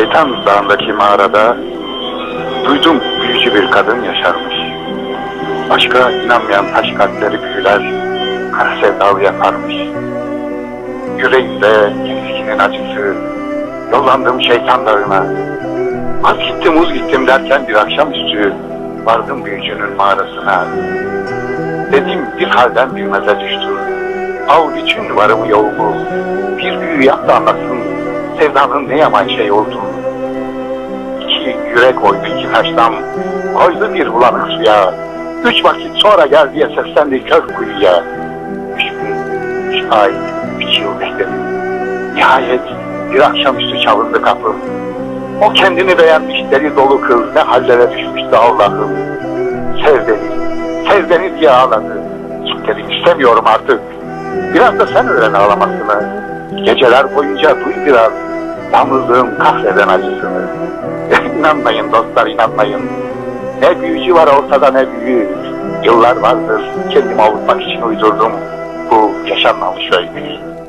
Şeytan Dağı'ndaki mağarada duydum büyücü bir kadın yaşarmış. Aşka inanmayan taş kalpleri büyüler, kara sevdalı yaparmış. Yüreğimde eskinin acısı, yollandım şeytan dağına. Az gittim uz gittim derken bir akşamüstü vardım büyücünün mağarasına. Dedim bir halden bir meze düştüm. Al için varımı yoğumu, bir büyü yap da anlasın, sevdanın ne yaman şey oldu. İki yürek oydu iki taştan, koydu bir bulanık suya. Üç vakit sonra gel diye seslendi kör kuyuya. Üç gün, üç ay, üç yıl bekledim. Nihayet bir akşamüstü çalındı kapım. O kendini beğenmiş deli dolu kız ne hallere düşmüştü Allah'ım. Sev beni, sev beni diye ağladı. Dedim istemiyorum artık. Biraz da sen öğren ağlamasını. Geceler boyunca duy biraz yalnızlığın kahreden acısını. İnanmayın dostlar inanmayın. Ne büyücü var ortada ne büyü. Yıllar vardır kendimi avutmak için uydurdum bu yaşanmamış öyküyü.